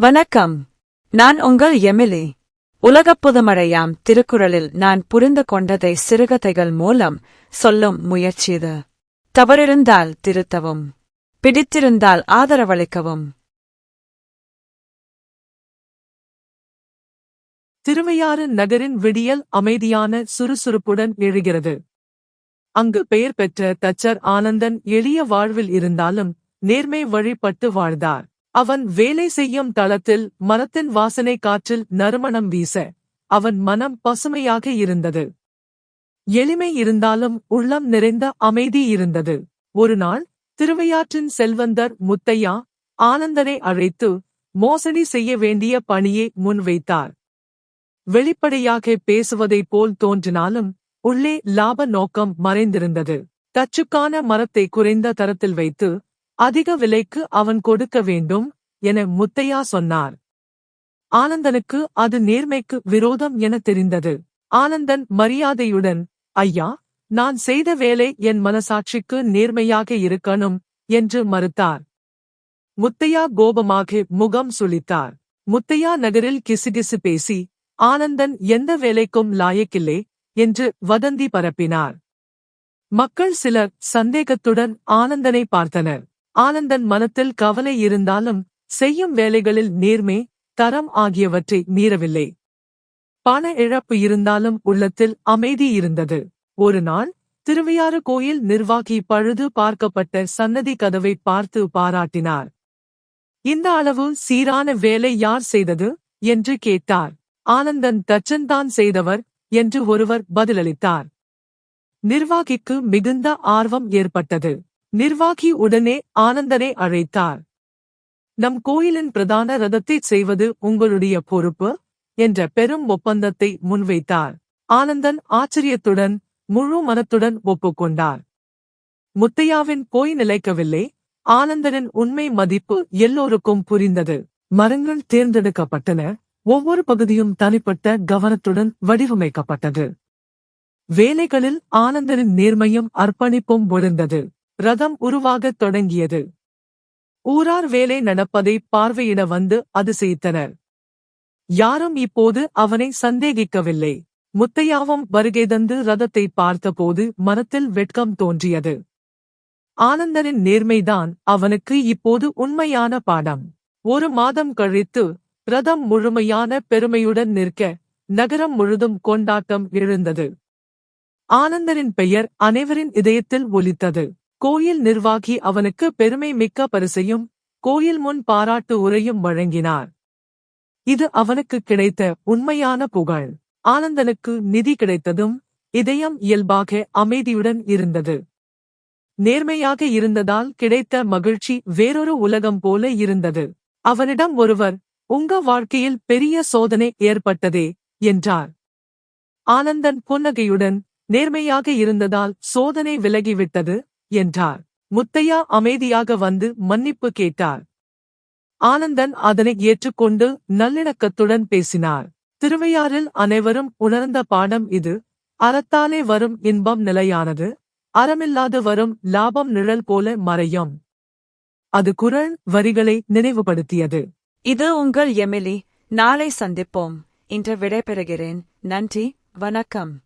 வணக்கம். நான் உங்கள் எமிலி. உலகப் புதுமழையாம் திருக்குறளில் நான் புரிந்து கொண்டதை சிறுகதைகள் மூலம் சொல்லும் முயற்சிது தவறிருந்தால் திருத்தவும். பிடித்திருந்தால் ஆதரவளிக்கவும். திருவையாறு நகரின் விடியல் அமைதியான சுறுசுறுப்புடன் எழுகிறது. அங்கு பெயர் பெற்ற தச்சர் ஆனந்தன் எளிய வாழ்வில் இருந்தாலும் நேர்மை வழிபட்டு வாழ்ந்தார். அவன் வேலை செய்யும் தளத்தில் மரத்தின் வாசனை காற்றில் நறுமணம் வீச அவன் மனம் பசுமையாக இருந்தது. எளிமை இருந்தாலும் உள்ளம் நிறைந்த அமைதி இருந்தது. ஒரு நாள் திருவையாற்றின் செல்வந்தர் முத்தையா ஆனந்தனை அழைத்து மோசடி செய்ய வேண்டிய பணியை முன்வைத்தார். வெளிப்படையாக பேசுவதைப் போல் தோன்றினாலும் உள்ளே லாப நோக்கம் மறைந்திருந்தது. தச்சுக்கான மரத்தை குறைந்த தரத்தில் வைத்து அதிக விலைக்கு அவன் கொடுக்க வேண்டும் என முத்தையா சொன்னார். ஆனந்தனுக்கு அது நேர்மைக்கு விரோதம் என தெரிந்தது. ஆனந்தன் மரியாதையுடன் ஐயா நான் செய்த வேலை என் மனசாட்சிக்கு நேர்மையாக இருக்கணும் என்று மறுத்தார். முத்தையா கோபமாக முகம் சுளித்தார். முத்தையா நகரில் கிசுகிசு பேசி ஆனந்தன் எந்த வேலைக்கும் லாயக்கில்லை என்று வதந்தி பரப்பினார். மக்கள் சிலர் சந்தேகத்துடன் ஆனந்தனை பார்த்தனர். ஆனந்தன் மனத்தில் கவலை இருந்தாலும் செய்யும் வேலைகளில் நேர்மை தரம் ஆகியவற்றை மீறவில்லை. பண இழப்பு இருந்தாலும் உள்ளத்தில் அமைதி இருந்தது. ஒரு நாள் திருவையாறு கோயில் நிர்வாகி பழுது பார்க்கப்பட்ட சன்னதி கதவை பார்த்து பாராட்டினார். இந்த அளவு சீரான வேலை யார் செய்தது? என்று கேட்டார். ஆனந்தன் தச்சன்தான் செய்தவர் என்று ஒருவர் பதிலளித்தார். நிர்வாகிக்கு மிகுந்த ஆர்வம் ஏற்பட்டது. நிர்வாகி உடனே ஆனந்தனை அழைத்தார். நம் கோயிலின் பிரதான ரதத்தைச் செய்வது உங்களுடைய பொறுப்பு என்ற பெரும் ஒப்பந்தத்தை முன்வைத்தார். ஆனந்தன் ஆச்சரியத்துடன் முழு மனத்துடன் ஒப்புக்கொண்டார். முத்தையாவின் போய் நிலைக்கவில்லை. ஆனந்தனின் உண்மை மதிப்பு எல்லோருக்கும் புரிந்தது. மரங்கள் தேர்ந்தெடுக்கப்பட்டன. ஒவ்வொரு பகுதியும் தனிப்பட்ட கவனத்துடன் வடிவமைக்கப்பட்டது. வேலைகளில் ஆனந்தனின் நேர்மையும் அர்ப்பணிப்பும் விழுந்தது ரதம் உருவாகத் தொடங்கியது. ஊரார் வேலை நடப்பதை பார்வையிட வந்து அதிசயித்தனர் யாரும் இப்போது அவனை சந்தேகிக்கவில்லை. முத்தையாவும் வருகை தந்து ரதத்தை பார்த்தபோது மனத்தில் வெட்கம் தோன்றியது. ஆனந்தனின் நேர்மைதான் அவனுக்கு இப்போது உண்மையான பாடம். ஒரு மாதம் கழித்து ரதம் முழுமையான பெருமையுடன் நிற்க நகரம் முழுதும் கொண்டாட்டம் எழுந்தது. ஆனந்தனின் பெயர் அனைவரின் இதயத்தில் ஒலித்தது. கோயில் நிர்வாகி அவனுக்கு பெருமை மிக்க பரிசையும் கோயில் முன் பாராட்டு உரையும் வழங்கினார். இது அவனுக்கு கிடைத்த உண்மையான புகழ். ஆனந்தனுக்கு நிதி கிடைத்ததும் இதயம் இயல்பாக அமைதியுடன் இருந்தது. நேர்மையாக இருந்ததால் கிடைத்த மகிழ்ச்சி வேறொரு உலகம் போல இருந்தது. அவனிடம் ஒருவர் உங்க வாழ்க்கையில் பெரிய சோதனை ஏற்பட்டதே என்றார். ஆனந்தன் புன்னகையுடன் நேர்மையாக இருந்ததால் சோதனை விலகிவிட்டது. என்றார். முத்தையா அமைதியாக வந்து மன்னிப்பு கேட்டார். ஆனந்தன் அதனை ஏற்றுக்கொண்டு நல்லிணக்கத்துடன் பேசினார். திருவையாறில் அனைவரும் உணர்ந்த பாடம் இது. அறத்தாலே வரும் இன்பம் நிலையானது. அறமில்லாது வரும் லாபம் நிழல் போல மறையும். அது குரல் வரிகளை நினைவுபடுத்தியது. இது உங்கள் எமிலி. நாளை சந்திப்போம். இன்று விடைபெறுகிறேன். நன்றி. வணக்கம்.